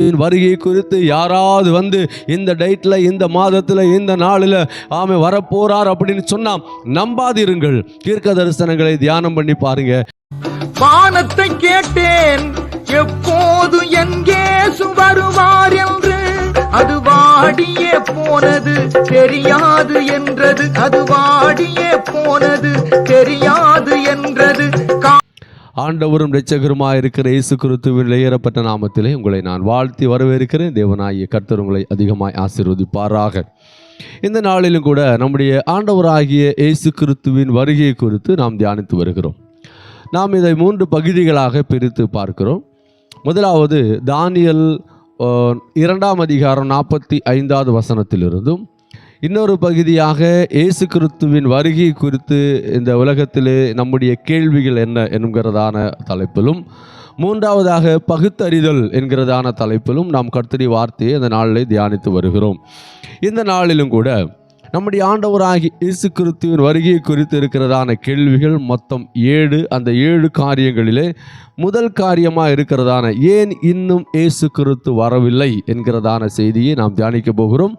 வருகை குறித்து யாராவது வந்து இந்த டேட்டில் இந்த மாதத்தில் இந்த நாளில் ஆமை வரப்போறார் அப்படின்னு சொன்னால் நம்பாதிருங்கள். தீர்க்க தரிசனங்களை தியானம் பண்ணி பாருங்க. வானத்தை கேட்டேன் எப்போது எங்கே வருவார் என்று. அது வாடியே போனது தெரியாது என்றது. அது வாடியே போனது தெரியாது ஆண்டவரும் ரட்சகருமாக இருக்கிற இயேசு கிறிஸ்துவின் வெளியேறப்பட்ட நாமத்திலே உங்களை நான் வாழ்த்தி வரவேற்கிறேன். தேவனாகிய கர்த்தர் உங்களை அதிகமாய் ஆசீர்வதிப்பாராக. இந்த நாளிலும் கூட நம்முடைய ஆண்டவராகிய இயேசு கிறிஸ்துவின் வருகையை குறித்து நாம் தியானித்து வருகிறோம். நாம் இதை மூன்று பகுதிகளாக பிரித்து பார்க்கிறோம். முதலாவது தானியல் இரண்டாம் அதிகாரம் நாற்பத்தி ஐந்தாவது வசனத்திலிருந்தும் இன்னொரு பகுதியாக இயேசு கிறிஸ்துவின் வருகை குறித்து இந்த உலகத்திலே நம்முடைய கேள்விகள் என்ன என்கிறதான தலைப்பிலும் மூன்றாவதாக பகுத்தறிதல் என்கிறதான தலைப்பிலும் நாம் கர்த்தரி வார்த்தையை இந்த நாளில் தியானித்து வருகிறோம். இந்த நாளிலும் கூட நம்முடைய ஆண்டவராகி இயேசு கிறிஸ்துவின் வருகை குறித்து இருக்கிறதான கேள்விகள் மொத்தம் ஏழு அந்த ஏழு காரியங்களிலே முதல் காரியமாக இருக்கிறதான ஏன் இன்னும் இயேசு கிறிஸ்து வரவில்லை என்கிறதான செய்தியை நாம் தியானிக்க போகிறோம்.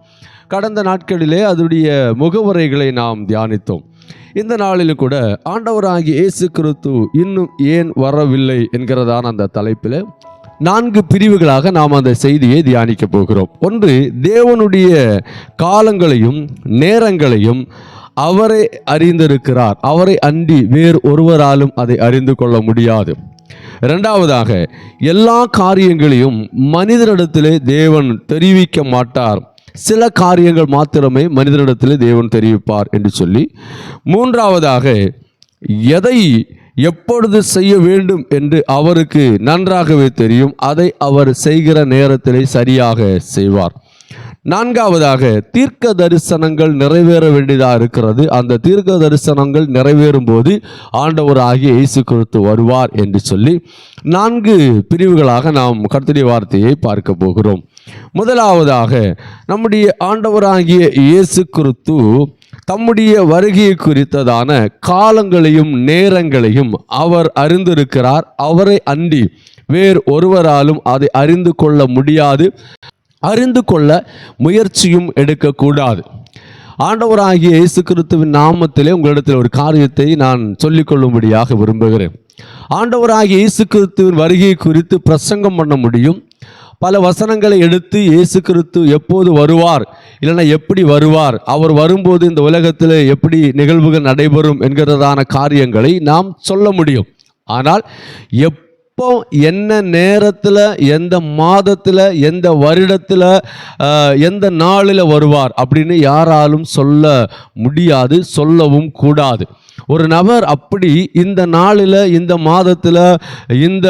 கடந்த நாட்களிலே அதனுடைய முகவுரைகளை நாம் தியானித்தோம். இந்த நாளிலும் கூட ஆண்டவராகிய இயேசு கிறிஸ்து இன்னும் ஏன் வரவில்லை என்கிறதான அந்த தலைப்பில் நான்கு பிரிவுகளாக நாம் அந்த செய்தியை தியானிக்க போகிறோம். ஒன்று தேவனுடைய காலங்களையும் நேரங்களையும் அவரை அறிந்திருக்கிறார். அவரை அன்றி வேறு ஒருவராலும் அதை அறிந்து கொள்ள முடியாது. இரண்டாவதாக எல்லா காரியங்களையும் மனிதனிடத்திலே தேவன் தெரிவிக்க மாட்டார். சில காரியங்கள் மாத்திரமே மனிதனிடத்தில் தேவன் தெரிவிப்பார் என்று சொல்லி மூன்றாவதாக எதை எப்பொழுது செய்ய வேண்டும் என்று அவருக்கு நன்றாகவே தெரியும் அதை அவர் செய்கிற நேரத்திலே சரியாக செய்வார். நான்காவதாக தீர்க்க தரிசனங்கள் நிறைவேற வேண்டியதாக இருக்கிறது. அந்த தீர்க்க தரிசனங்கள் நிறைவேறும் போது ஆண்டவராகிய இயேசு கிறிஸ்து வருவார் என்று சொல்லி நான்கு பிரிவுகளாக நாம் கர்த்தருடைய வார்த்தையை பார்க்க போகிறோம். முதலாவதாக நம்முடைய ஆண்டவராகிய இயேசு கிறிஸ்து தம்முடைய வருகையை குறித்ததான காலங்களையும் நேரங்களையும் அவர் அறிந்திருக்கிறார். அவரை அன்றி வேறு ஒருவராலும் அதை அறிந்து கொள்ள முடியாது. அறிந்து கொள்ள முயற்சியும் எடுக்கக்கூடாது. ஆண்டவராகிய இயேசு கிறிஸ்துவின் நாமத்திலே உங்களிடத்தில் ஒரு காரியத்தை நான் சொல்லிக்கொள்ளும்படியாக விரும்புகிறேன். ஆண்டவராகிய இயேசு கிறிஸ்துவின் வருகை குறித்து பிரசங்கம் பண்ண முடியும். பல வசனங்களை எடுத்து இயேசு கிறிஸ்து எப்போது வருவார்? இல்லைன்னா எப்படி வருவார்? அவர் வரும்போது இந்த உலகத்தில் எப்படி நிகழ்வுகள் நடைபெறும் என்கிறதான காரியங்களை நாம் சொல்ல முடியும். ஆனால் எப்போ என்ன நேரத்தில் எந்த மாதத்தில் எந்த வருடத்தில் எந்த நாளில் வருவார் அப்படின்னு யாராலும் சொல்ல முடியாது சொல்லவும் கூடாது. ஒரு நபர் அப்படி இந்த நாளில் இந்த மாதத்தில் இந்த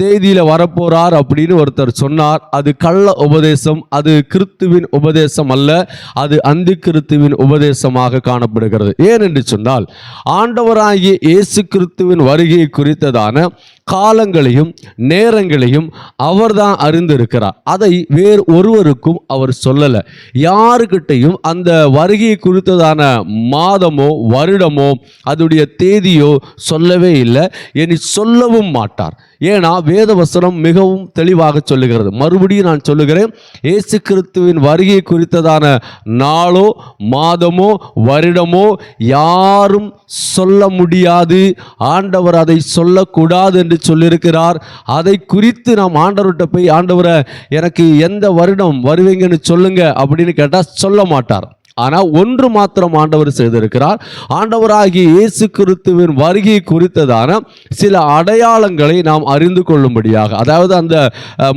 தேதியில் வரப்போகிறார் அப்படின்னு ஒருத்தர் சொன்னார். அது கள்ள உபதேசம் அது கிறித்துவின் உபதேசம் அல்ல அது அந்தி கிறித்துவின் உபதேசமாக காணப்படுகிறது. ஏன் என்று சொன்னால் ஆண்டவராகிய இயேசு கிறித்துவின் வருகை குறித்ததான காலங்களையும் நேரங்களையும் அவர்தான் அறிந்திருக்கிறார். அதை வேறு ஒருவருக்கும் அவர் சொல்லலை. யாருக்கிட்டையும் அந்த வருகை குறித்ததான மாதமோ வருடமோ அதோடைய தேதியோ சொல்லவே இல்லை. இனி சொல்லவும் மாட்டார். ஏன்னா வேதவசனம் மிகவும் தெளிவாக சொல்லுகிறது. மறுபடியும் நான் சொல்லுகிறேன் இயேசு கிறிஸ்துவின் வருகை குறித்ததான நாளோ மாதமோ வருடமோ யாரும் சொல்ல முடியாது. ஆண்டவர் அதை சொல்லக்கூடாது என்று சொல்லியிருக்கிறார். அதை குறித்து நாம் ஆண்டவர்கிட்ட போய் ஆண்டவரை எனக்கு எந்த வருடம் வருவீங்கன்னு சொல்லுங்க அப்படின்னு கேட்டால் சொல்ல மாட்டார். ஆனால் ஒன்று மாத்திரம் ஆண்டவர் செய்திருக்கிறார். ஆண்டவராகிய இயேசு கிறிஸ்துவின் வருகை குறித்ததான சில அடையாளங்களை நாம் அறிந்து கொள்ளும்படியாக அதாவது அந்த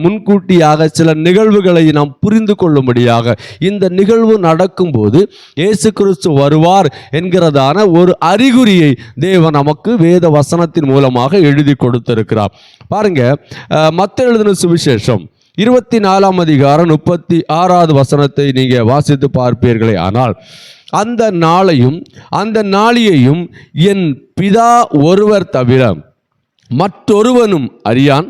முன்கூட்டியாக சில நிகழ்வுகளை நாம் புரிந்து கொள்ளும்படியாக இந்த நிகழ்வு நடக்கும்போது இயேசு கிறிஸ்து வருவார் என்கிறதான ஒரு அறிகுறியை தேவன் நமக்கு வேத வசனத்தின் மூலமாக எழுதி கொடுத்திருக்கிறார். பாருங்க மற்ற எழுதின சுவிசேஷம். இருபத்தி நாலாம் அதிகாரம் முப்பத்தி ஆறாவது வசனத்தை நீங்கள் வாசித்து பார்ப்பீர்களே. ஆனால் அந்த நாளையும் அந்த நாளியையும் என் பிதா ஒருவர் தவிர மற்றொருவனும் அறியான்.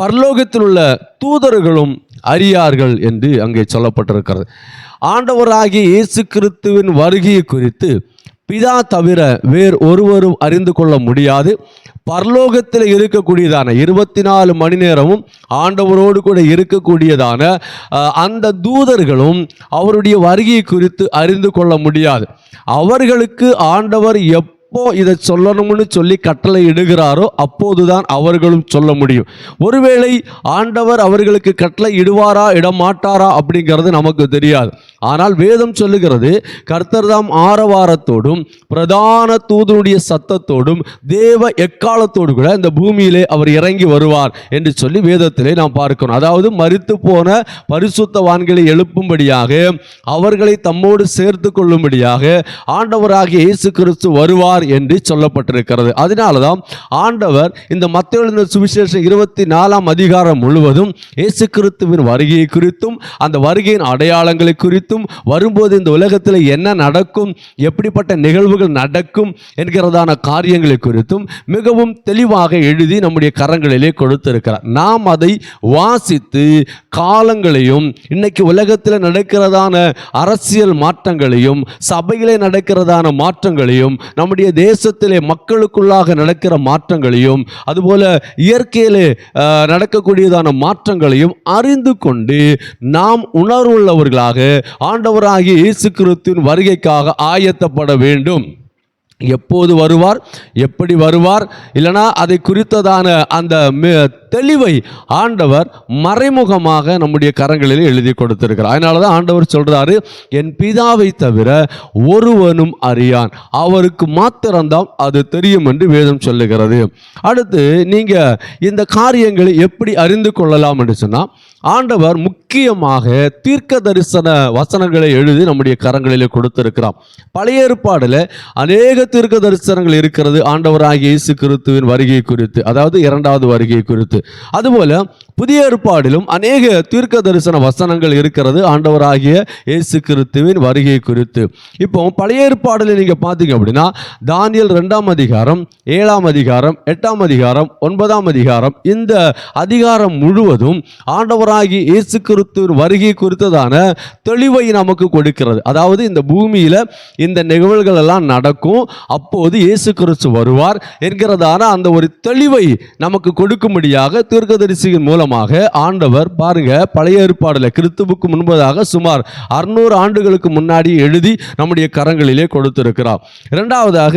பரலோகத்தில் உள்ள தூதர்களும் அறியார்கள் என்று அங்கே சொல்லப்பட்டிருக்கிறது. ஆண்டவராகிய இயேசு கிறிஸ்துவின் வருகையை குறித்து பிதா தவிர வேறு ஒருவரும் அறிந்து கொள்ள முடியாது. பரலோகத்தில் இருக்கக்கூடியதான இருபத்தி நாலு மணி நேரமும் ஆண்டவரோடு கூட இருக்கக்கூடியதான அந்த தூதர்களும் அவருடைய வருகையை குறித்து அறிந்து கொள்ள முடியாது. அவர்களுக்கு ஆண்டவர் எப் எப்போ இதை சொல்லணும்னு சொல்லி கட்டளை இடுகிறாரோ அப்போதுதான் அவர்களும் சொல்ல முடியும். ஒருவேளை ஆண்டவர் அவர்களுக்கு கட்டளை இடுவாரா இடமாட்டாரா அப்படிங்கிறது நமக்கு தெரியாது. ஆனால் வேதம் சொல்லுகிறது கர்த்தர் தாம் ஆரவாரத்தோடும் பிரதான தூதனுடைய சத்தத்தோடும் தேவ எக்காலத்தோடு கூட இந்த பூமியிலே அவர் இறங்கி வருவார் என்று சொல்லி வேதத்திலே நாம் பார்க்கிறோம். அதாவது மறித்து போன பரிசுத்தவான்களை எழுப்பும்படியாக அவர்களை தம்மோடு சேர்த்து கொள்ளும்படியாக ஆண்டவராகிய இயேசு கிறிஸ்து வருவார் என்று சொல்லப்பட்டிருக்கிறது. அதனால தான் ஆண்டவர் இந்த மத்திய சுவிசேஷம் இருபத்தி நாலாம் அதிகாரம் முழுவதும் இயேசு கிறிஸ்துவின் வருகையை குறித்தும் அந்த வருகையின் அடையாளங்களை குறித்தும் வரும்போது இந்த உலகத்தில் என்ன நடக்கும் எப்படிப்பட்ட நிகழ்வுகள் நடக்கும் என்கிறதான காரியங்களை குறித்தும் மிகவும் தெளிவாக எழுதி நம்முடைய கரங்களிலே கொடுத்திருக்கிறார். நாம் அதை வாசித்து காலங்களையும் இன்னைக்கு உலகத்தில் நடக்கிறதான அரசியல் மாற்றங்களையும் சபையிலே நடக்கிறதான மாற்றங்களையும் நம்முடைய தேசத்திலே மக்களுக்குள்ளாக நடக்கிற மாற்றங்களையும் அதுபோல இயற்கையிலே நடக்கக்கூடியதான மாற்றங்களையும் அறிந்து கொண்டு நாம் உணர்வுள்ளவர்களாக ஆண்டவராகிய இயேசு கிறிஸ்துவின் வருகைக்காக ஆயத்தப்பட வேண்டும். எப்போது வருவார் எப்படி வருவார் இல்லைனா அதை குறித்ததான அந்த தெளிவை ஆண்டவர் மறைமுகமாக நம்முடைய கரங்களில் எழுதி கொடுத்திருக்கிறார். அதனால தான் ஆண்டவர் சொல்கிறாரு என் பிதாவை தவிர ஒருவனும் அறியான். அவருக்கு மாத்திரம்தான் அது தெரியும் என்று வேதம் சொல்லுகிறது. அடுத்து நீங்கள் இந்த காரியங்களை எப்படி அறிந்து கொள்ளலாம் என்று சொன்னால் ஆண்டவர் முக்கியமாக தீர்க்க தரிசன வசனங்களை எழுதி நம்முடைய கரங்களிலே கொடுத்திருக்கிறார். பழைய ஏற்பாடில் அநேக தீர்க்க தரிசனங்கள் இருக்கிறது. ஆண்டவராகிய இயேசு கிறிஸ்துவின் வருகை குறித்து அதாவது இரண்டாவது வருகை குறித்து. அதுபோல புதிய ஏற்பாடிலும் அநேக தீர்க்க தரிசன வசனங்கள் இருக்கிறது. ஆண்டவராகிய இயேசு கிறிஸ்துவின் வருகை குறித்து. இப்போ பழைய ஏற்பாடில் நீங்கள் பார்த்தீங்க அப்படின்னா தானியல் ரெண்டாம் அதிகாரம் ஏழாம் அதிகாரம் எட்டாம் அதிகாரம் ஒன்பதாம் அதிகாரம் இந்த அதிகாரம் முழுவதும் ஆண்டவராகிய இயேசு கிறிஸ்துவின் வருகை குறித்ததான தெளிவை நமக்கு கொடுக்கிறது. அதாவது இந்த பூமியில் இந்த நிகழ்வுகள் எல்லாம் நடக்கும். அப்போது இயேசு கிறிஸ்து வருவார் என்கிறதான அந்த ஒரு தெளிவை நமக்கு கொடுக்கும்படியாக தீர்க்கதரிசியின் மூலமாக ஆண்டவர் பாருங்க பழைய ஏற்பாடுல கிறிஸ்துவுக்கு முன்பதாக சுமார் அறுநூறு ஆண்டுகளுக்கு முன்னாடி எழுதி நம்முடைய கரங்களிலே கொடுத்திருக்கிறார். இரண்டாவதாக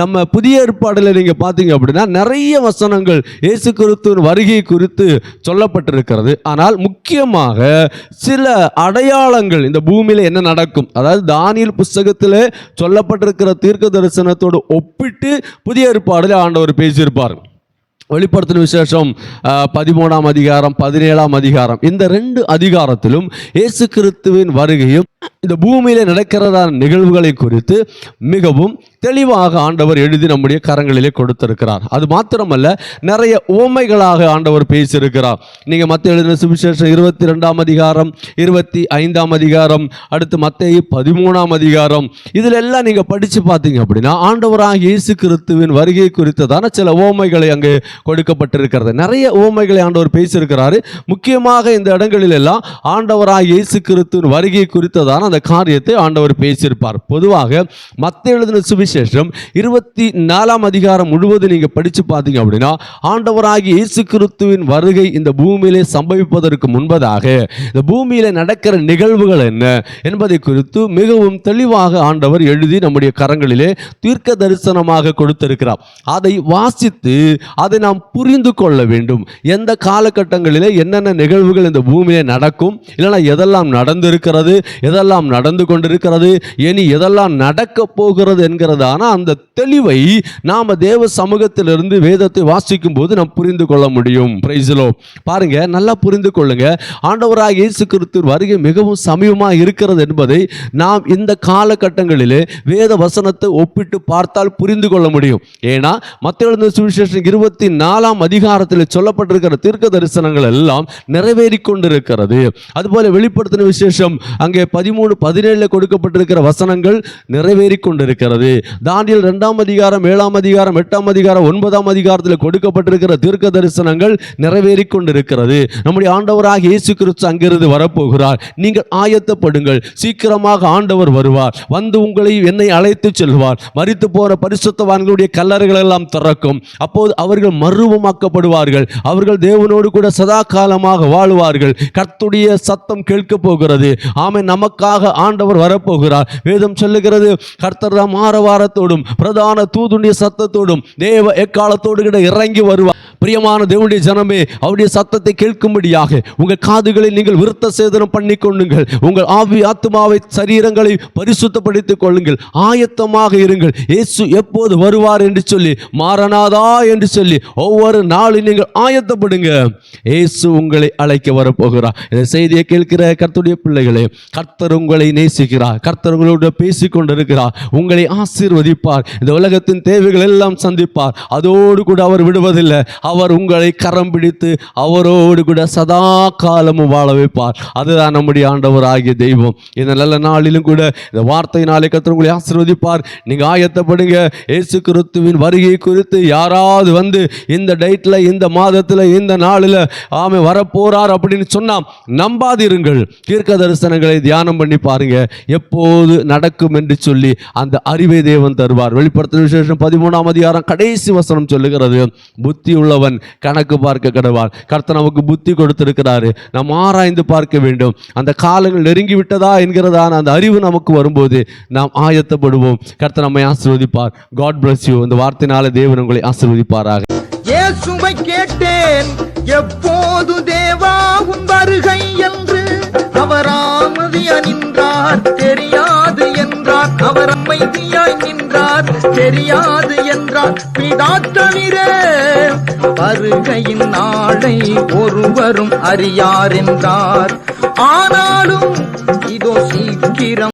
நம்ம புதிய ஏற்பாடுல நீங்கள் பார்த்தீங்க அப்படின்னா நிறைய வசனங்கள் இயேசு கிறிஸ்துவின் வருகை குறித்து சொல்லப்பட்டிருக்கிறது. ஆனால் முக்கியமாக சில அடையாளங்கள் இந்த பூமியில் என்ன நடக்கும்? அதாவது தானியல் புஸ்தகத்தில் சொல்லப்பட்டிருக்கிற தீர்க்க தரிசனத்தோடு ஒப்பிட்டு புதிய ஏற்பாடுகள் ஆண்டவர் பேசியிருப்பார். வெளிப்படுத்தின விசேஷம் பதிமூணாம் அதிகாரம் பதினேழாம் அதிகாரம். இந்த ரெண்டு அதிகாரத்திலும் இயேசு கிறிஸ்துவின் வருகையும் இந்த பூமியில் நடக்கிறதான நிகழ்வுகளை குறித்து மிகவும் தெளிவாக ஆண்டவர் எழுதி நம்முடைய கரங்களிலே கொடுத்திருக்கிறார். அது மாத்திரமல்ல நிறைய உவமைகளாக ஆண்டவர் பேசியிருக்கிறார். நீங்கள் மற்ற எழுதின சுவிசேஷம் இருபத்தி ரெண்டாம் அதிகாரம் இருபத்தி ஐந்தாம் அதிகாரம் அடுத்து மத்திய பதிமூணாம் அதிகாரம். இதில் எல்லாம் நீங்கள் படித்து பார்த்தீங்க அப்படின்னா ஆண்டவராக இயேசு கிறிஸ்துவின் வருகை குறித்ததான சில உவமைகளை அங்கே கொடுக்கப்பட்டிருக்கிறது. நிறைய உவமைகளை ஆண்டவர் பேசியிருக்கிறாரு. முக்கியமாக இந்த இடங்களில் எல்லாம் ஆண்டவராக இயேசு கிறிஸ்துவின் வருகை குறித்ததான அந்த காரியத்தை ஆண்டவர் பேசியிருப்பார். பொதுவாக மத்த எழுதின சுவிசேஷம் இருபத்தி நாலாம் அதிகாரம் முழுவதும் நீங்க படிச்சு பார்த்தீங்க அப்படின்னா ஆண்டவராகிய இயேசு கிறிஸ்துவின் வருகை இந்த பூமியிலே சம்பவிப்பதற்கு முன்பதாக இந்த பூமியில நடக்கிற நிகழ்வுகள் என்ன என்பதை குறித்து மிகவும் தெளிவாக ஆண்டவர் எழுதி நம்முடைய கரங்களிலே தீர்க்க தரிசனமாக கொடுத்திருக்கிறார். அதை வாசித்து அதை நாம் புரிந்து கொள்ள வேண்டும். எந்த காலகட்டங்களிலே என்னென்ன நிகழ்வுகள் இந்த பூமியிலே நடக்கும் இல்லைன்னா எதெல்லாம் நடந்திருக்கிறது எதெல்லாம் நடந்து கொண்டிருக்கிறது இனி எதெல்லாம் நடக்க போகிறது ஆனால் அந்த தெளிவை நாம் தேவ சமூகத்திலிருந்து வேதத்தை வாசிக்கும் போது நாம் புரிந்து கொள்ள முடியும். பிரைஸிலோ பாருங்க நல்லா புரிந்து கொள்ளுங்க. ஆண்டவராக இயேசு கிறிஸ்து வருகை மிகவும் சமீபமாக இருக்கிறது என்பதை நாம் இந்த காலகட்டங்களிலே வேத வசனத்தை ஒப்பிட்டு பார்த்தால் புரிந்து கொள்ள முடியும். ஏன்னா மத்திய சுவிசேஷன் இருபத்தி நாலாம் அதிகாரத்தில் சொல்லப்பட்டிருக்கிற தீர்க்க தரிசனங்கள் எல்லாம் நிறைவேறி கொண்டிருக்கிறது அதுபோல வெளிப்படுத்தின விசேஷம் அங்கே பதிமூணு பதினேழுல கொடுக்கப்பட்டிருக்கிற வசனங்கள் நிறைவேறி கொண்டிருக்கிறது தானியல் இரண்டாம் அதிகாரம் ஏழாம் அதிகாரம் எட்டாம் அதிகாரம் ஒன்பதாம் அதிகாரத்தில் கொடுக்கப்பட்டிருக்கிற தீர்க்க தரிசனங்கள் நிறைவேறி கொண்டிருக்கிறது நம்முடைய ஆண்டவராக இயேசு கிறிஸ்து அங்கிருந்து வரப்போகிறார். நீங்கள் ஆயத்தப்படுங்கள். சீக்கிரமாக ஆண்டவர் வருவார். வந்து உங்களை என்னை அழைத்து செல்வார். மறித்து போற பரிசுத்தவான்களுடைய கல்லறைகள் எல்லாம் திறக்கும். அப்போது அவர்கள் மறுவமாக்கப்படுவார்கள் அவர்கள் தேவனோடு கூட சதா காலமாக வாழுவார்கள். கர்த்துடைய சத்தம் கேட்க போகிறது. ஆமை நமக்காக ஆண்டவர் வரப்போகிறார். வேதம் சொல்லுகிறது கர்த்தர் தாம் ஆரவாரத்தோடும் பிரதான தூதுண்டிய சத்தத்தோடும் தேவ எக்காலத்தோடு கூட இறங்கி வருவார். பிரியமான தேவனுடைய ஜனமே அவருடைய சத்தத்தை கேட்கும்படியாக உங்கள் காதுகளை நீங்கள் விருத்த சேதனம் பண்ணி கொள்ளுங்கள் உங்கள் ஆவி ஆத்மாவை சரீரங்களை பரிசுத்தப்படுத்திக் கொள்ளுங்கள். ஆயத்தமாக இருங்கள். இயேசு எப்போது வருவார் என்று சொல்லி மாறனாதா என்று சொல்லி ஒவ்வொரு நாளும் நீங்கள் ஆயத்தப்படுங்க. இயேசு உங்களை அழைக்க வரப்போகிறார். இந்த செய்தியை கேட்கிற கர்த்தருடைய பிள்ளைகளே கர்த்தர் உங்களை நேசிக்கிறார். கர்த்தர் உங்களோட பேசிக்கொண்டிருக்கிறார். உங்களை ஆசீர்வதிப்பார். இந்த உலகத்தின் தேவைகள் எல்லாம் சந்திப்பார். அதோடு கூட அவர் விடுவதில்லை. அவர் உங்களை கரம் பிடித்து அவரோடு கூட சதா காலமும் வாழ வைப்பார். அதுதான் நம்முடைய ஆண்டவர் ஆகிய தெய்வம். இந்த நல்ல நாளிலும் கூட இந்த வார்த்தையினாலே கர்த்தர் உங்களை ஆசிர்வதிப்பார். நீங்கள் ஆயத்தப்படுங்க. இயேசு கிறிஸ்துவின் வருகை குறித்து யாராவது வந்து இந்த டைட்டில் இந்த மாதத்தில் இந்த நாளில் ஆமை வரப்போறார் அப்படின்னு சொன்னால் நம்பாதிருங்கள். தீர்க்க தரிசனங்களை தியானம் பண்ணி பாருங்க. எப்போது நடக்கும் என்று சொல்லி அந்த அறிவை தேவன் தருவார். வெளிப்படுத்தின விசேஷம் பதிமூணாம் அதிகாரம் கடைசி வசனம் சொல்லுகிறது. புத்தி உள்ளவர் அவன் கணக்கு பார்க்க கடவான் கர்த்தர் நமக்கு புத்தி கொடுத்திருக்கிறாரு. நாம் ஆராய்ந்து பார்க்க வேண்டும். அந்த காலங்கள் நெருங்கி விட்டதா என்கிறதான அந்த அறிவு நமக்கு வரும்போது நாம் ஆயத்தப்படுவோம். கர்த்தர் நம்மை ஆசிர்வதிப்பார். காட் பிளஸ் யூ இந்த வார்த்தையினால தேவன் உங்களை ஆசிர்வதிப்பாராக. இயேசுவை கேட்டேன். எப்போது தேவா உன் வருகை என்று. அவர் அமைதியா நின்றார் தெரியாது என்றார். அவர் அமைதியாய் தெரியாது என்றார் பிதா தவிர வருகையின் நாளை ஒருவரும் அறியார் என்றார். ஆனாலும் இதோ சீக்கிரம்